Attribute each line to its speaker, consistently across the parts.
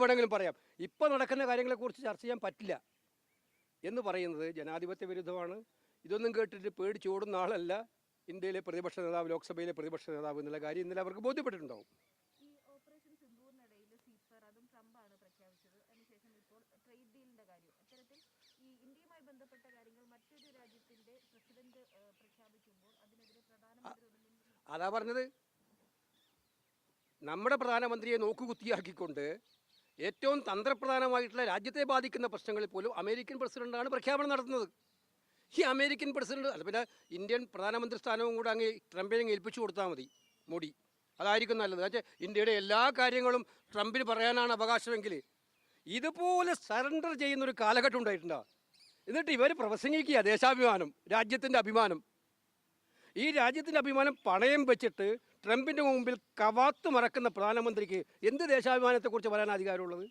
Speaker 1: വേണമെങ്കിലും പറയാം. ഇപ്പോൾ നടക്കുന്ന കാര്യങ്ങളെക്കുറിച്ച് ചർച്ച ചെയ്യാൻ പറ്റില്ല എന്ന് പറയുന്നത് ജനാധിപത്യ വിരുദ്ധമാണ്. ഇതൊന്നും കേട്ടിട്ട് പേടിച്ചോടുന്ന ആളല്ല. ഇന്ത്യയിലെ പ്രതിപക്ഷ നേതാവ് ലോക്സഭയിലെ പ്രതിപക്ഷ നേതാവ് എന്നുള്ള കാര്യം ഇന്നലെ അവർക്ക് ബോധ്യപ്പെട്ടിട്ടുണ്ടാവും.
Speaker 2: അതാ
Speaker 1: പറഞ്ഞത്. നമ്മുടെ പ്രധാനമന്ത്രിയെ നോക്കുകുത്തിയാക്കിക്കൊണ്ട് ഏറ്റവും തന്ത്രപ്രധാനമായിട്ടുള്ള രാജ്യത്തെ ബാധിക്കുന്ന പ്രശ്നങ്ങളിൽ പോലും അമേരിക്കൻ പ്രസിഡന്റാണ് പ്രഖ്യാപനം നടത്തുന്നത്. ഈ അമേരിക്കൻ പ്രസിഡന്റ് അല്ല പിന്നെ ഇന്ത്യൻ പ്രധാനമന്ത്രി സ്ഥാനവും കൂടെ അങ്ങ് ട്രംപിനെ ഏൽപ്പിച്ചു കൊടുത്താൽ മതി മോഡി. അതായിരിക്കും നല്ലത്. പക്ഷേ ഇന്ത്യയുടെ എല്ലാ കാര്യങ്ങളും ട്രംപിന് പറയാനാണ് അവകാശമെങ്കിൽ ഇതുപോലെ സറണ്ടർ ചെയ്യുന്നൊരു കാലഘട്ടം ഉണ്ടായിട്ടുണ്ടോ? എന്നിട്ട് ഇവർ പ്രസംഗിക്കുക ദേശാഭിമാനം രാജ്യത്തിന്റെ അഭിമാനം. ഈ രാജ്യത്തിന്റെ അഭിമാനം പണയം വെച്ചിട്ട് ട്രംപിന്റെ മുമ്പിൽ കവാത്ത് മറക്കുന്ന പ്രധാനമന്ത്രിക്ക് എന്ത് ദേശാഭിമാനത്തെക്കുറിച്ച് പറയാൻ അധികാരമുള്ളത്?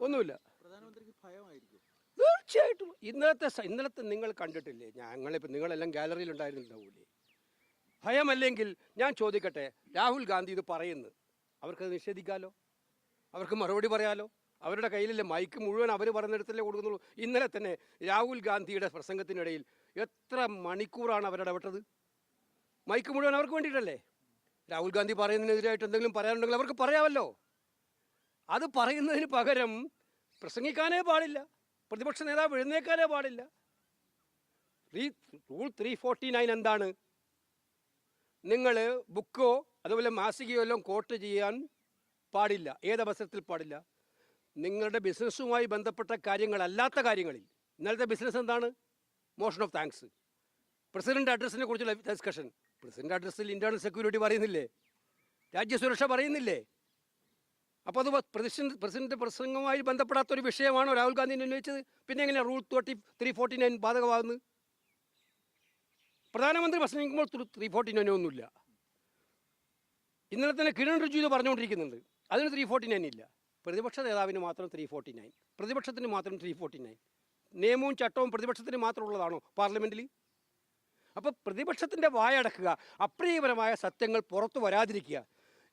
Speaker 1: ഒന്നുമില്ല.
Speaker 3: പ്രധാനമന്ത്രിക്ക് ഭയമായിരിക്കും.
Speaker 1: തീർച്ചയായിട്ടും. ഇന്നലത്തെ ഇന്നലത്തെ നിങ്ങൾ കണ്ടിട്ടില്ലേ? ഞങ്ങളിപ്പോൾ നിങ്ങളെല്ലാം ഗാലറിയിൽ ഉണ്ടായിരുന്നുണ്ടാവൂലേ ഭയമല്ലെങ്കിൽ ഞാൻ ചോദിക്കട്ടെ രാഹുൽ ഗാന്ധി ഇത് പറയുന്നു. അവർക്കത് നിഷേധിക്കാലോ? അവർക്ക് മറുപടി പറയാലോ? അവരുടെ കയ്യിലല്ലേ മൈക്ക് മുഴുവൻ അവർ പറഞ്ഞിടത്തല്ലേ കൊടുക്കുന്നുള്ളൂ? ഇന്നലെ തന്നെ രാഹുൽ ഗാന്ധിയുടെ പ്രസംഗത്തിനിടയിൽ എത്ര മണിക്കൂറാണ് അവരിടപെട്ടത് മൈക്ക് മുഴുവൻ അവർക്ക് വേണ്ടിയിട്ടല്ലേ? രാഹുൽ ഗാന്ധി പറയുന്നതിനെതിരായിട്ട് എന്തെങ്കിലും പറയാനുണ്ടെങ്കിൽ അവർക്ക് പറയാമല്ലോ. അത് പറയുന്നതിന് പകരം പ്രസംഗിക്കാനേ പാടില്ല. പ്രതിപക്ഷ നേതാവ് എഴുന്നേക്കാനേ പാടില്ല. റൂൾ ത്രീ ഫോർട്ടി നയൻ എന്താണ്? നിങ്ങൾ ബുക്കോ അതുപോലെ മാസികയോ എല്ലാം കോട്ട് ചെയ്യാൻ പാടില്ല. ഏത് അവസരത്തിൽ പാടില്ല? നിങ്ങളുടെ ബിസിനസ്സുമായി ബന്ധപ്പെട്ട കാര്യങ്ങളല്ലാത്ത കാര്യങ്ങളിൽ. ഇന്നലത്തെ ബിസിനസ് എന്താണ്? മോഷൻ ഓഫ് താങ്ക്സ് പ്രസിഡന്റ് അഡ്രസ്സിനെ കുറിച്ചുള്ള ഡിസ്കഷൻ പ്രസിഡന്റ് അഡ്രസ്സിൽ ഇന്റേണൽ സെക്യൂരിറ്റി പറയുന്നില്ലേ? രാജ്യസുരക്ഷ പറയുന്നില്ലേ? അപ്പോൾ അത് പ്രസിഡന്റ് പ്രസിഡന്റ് പ്രസംഗവുമായി ബന്ധപ്പെടാത്ത ഒരു വിഷയമാണോ രാഹുൽ ഗാന്ധി ഉന്നയിച്ചത്? പിന്നെ എങ്ങനെയാണ് rule thirty three forty nine ബാധകമാകുന്നത്? പ്രധാനമന്ത്രി പ്രസംഗിക്കുമ്പോൾ ത്രീ ഫോർട്ടി നയൻ ഒന്നുമില്ല. ഇന്നലെ തന്നെ കിരൺ റിജു ഇത് പറഞ്ഞുകൊണ്ടിരിക്കുന്നുണ്ട്. അതിന് ത്രീ ഫോർട്ടി നയൻ ഇല്ല. പ്രതിപക്ഷ നേതാവിന് മാത്രം ത്രീ ഫോർട്ടി നയൻ പ്രതിപക്ഷത്തിന് മാത്രം ത്രീ ഫോർട്ടി നയൻ നിയമവും ചട്ടവും പ്രതിപക്ഷത്തിന് മാത്രമുള്ളതാണോ പാർലമെന്റിൽ അപ്പോൾ പ്രതിപക്ഷത്തിന്റെ വായടക്കുക അപ്രിയപരമായ സത്യങ്ങൾ പുറത്തു വരാതിരിക്കുക.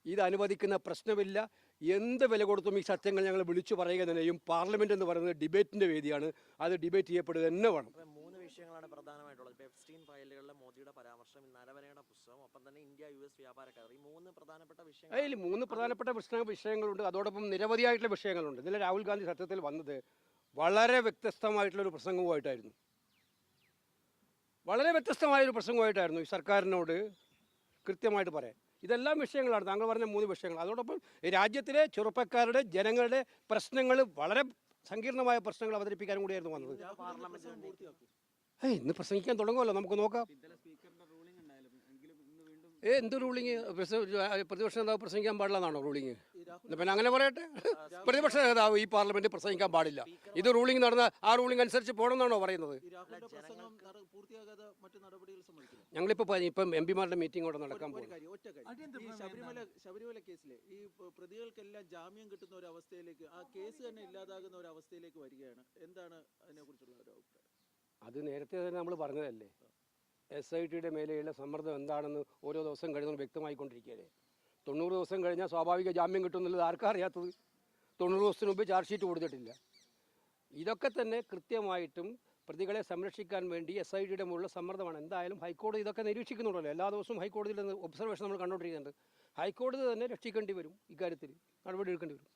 Speaker 1: ഇത് അനുവദിക്കുന്ന പ്രശ്നമില്ല. എന്ത് വില കൊടുത്തും ഈ സത്യങ്ങൾ ഞങ്ങൾ വിളിച്ചു പറയുക തന്നെയും പാർലമെന്റ് എന്ന് പറയുന്നത് ഡിബേറ്റിന്റെ വേദിയാണ്. അത് ഡിബേറ്റ് ചെയ്യപ്പെടുക തന്നെ വേണം.
Speaker 4: മൂന്ന് വിഷയങ്ങളാണ് പ്രധാനമായിട്ടുള്ളത്. എഫ്സ്റ്റീൻ ഫയലുകളിലെ മോദിയുടെ പരാമർശം നരവനയുടെ പുസ്തകം ഒപ്പം തന്നെ ഇന്ത്യ യു എസ് വ്യാപാര ഈ മൂന്ന് പ്രധാനപ്പെട്ട വിഷയങ്ങൾ
Speaker 1: അതിൽ മൂന്ന് പ്രധാനപ്പെട്ട വിഷയങ്ങളുണ്ട്. അതോടൊപ്പം നിരവധിയായിട്ടുള്ള വിഷയങ്ങളുണ്ട്. ഇന്നലെ രാഹുൽ ഗാന്ധി സത്യത്തിൽ വന്നത് വളരെ വ്യത്യസ്തമായിട്ടുള്ള ഒരു പ്രസംഗവുമായിട്ടായിരുന്നു. വളരെ വ്യത്യസ്തമായൊരു പ്രസംഗമായിട്ടായിരുന്നു ഈ സർക്കാരിനോട് കൃത്യമായിട്ട് പറയാൻ. ഇതെല്ലാം വിഷയങ്ങളാണ്. താങ്കൾ പറഞ്ഞ മൂന്ന് വിഷയങ്ങൾ. അതോടൊപ്പം രാജ്യത്തിലെ ചെറുപ്പക്കാരുടെ ജനങ്ങളുടെ പ്രശ്നങ്ങൾ വളരെ സങ്കീർണമായ പ്രശ്നങ്ങൾ അവതരിപ്പിക്കാനും കൂടിയായിരുന്നു വന്നത്. ഏയ് ഇന്ന് പ്രസംഗിക്കാൻ തുടങ്ങുമല്ലോ. നമുക്ക് നോക്കാം. ഏ എന്ത് റൂളിങ് പ്രതിപക്ഷ നേതാവ് പ്രസംഗിക്കാൻ പാടില്ല പാടില്ലെന്നാണോ റൂളിങ് പിന്നെ അങ്ങനെ പറയട്ടെ. പ്രതിപക്ഷ നേതാവ് ഈ പാർലമെന്റ് പ്രസംഗിക്കാൻ പാടില്ല. ഇത് റൂളിംഗ് നടന്ന ആ റൂളിംഗ് അനുസരിച്ച് പോകണമെന്നാണോ പറയുന്നത്? ഞങ്ങളിപ്പോ ഇപ്പം എം പിമാരുടെ മീറ്റിംഗ് ഇവിടെ നടക്കാൻ പോകും
Speaker 3: ഈ ശബരിമല ശബരിമല കേസിലെ ഈ പ്രതികൾക്കെല്ലാം ജാമ്യം കിട്ടുന്ന ഒരു അവസ്ഥയിലേക്ക് ആ കേസ് തന്നെ ഇല്ലാതാകുന്ന ഒരു അവസ്ഥയിലേക്ക് വരികയാണ്. എന്താണ് ഒരു അഭിപ്രായം?
Speaker 1: അത് നേരത്തെ തന്നെ നമ്മൾ പറഞ്ഞതല്ലേ. എസ് ഐ ടിയുടെ മേലെയുള്ള സമ്മർദ്ദം എന്താണെന്ന് ഓരോ ദിവസം കഴിയുന്നത് വ്യക്തമായിക്കൊണ്ടിരിക്കുകയല്ലേ? തൊണ്ണൂറ് ദിവസം കഴിഞ്ഞാൽ സ്വാഭാവിക ജാമ്യം കിട്ടുമെന്നുള്ളത് ആർക്കാ അറിയാത്തത്? തൊണ്ണൂറ് ദിവസത്തിന് മുമ്പ് ചാർജ് ഷീറ്റ് കൊടുത്തിട്ടില്ല. ഇതൊക്കെ തന്നെ കൃത്യമായിട്ടും പ്രതികളെ സംരക്ഷിക്കാൻ വേണ്ടി എസ് ഐ ടിയുടെ മുകളിലുള്ള സമ്മർദ്ദമാണ്. എന്തായാലും ഹൈക്കോടതി ഇതൊക്കെ നിരീക്ഷിക്കുന്നുണ്ടല്ലോ. എല്ലാ ദിവസവും ഹൈക്കോടതിയിൽ ഒബ്സർവേഷൻ നമ്മൾ കണ്ടുകൊണ്ടിരിക്കുന്നുണ്ട് ഹൈക്കോടതി തന്നെ രക്ഷിക്കേണ്ടി വരും ഇക്കാര്യത്തിൽ. നടപടി എടുക്കേണ്ടി വരും.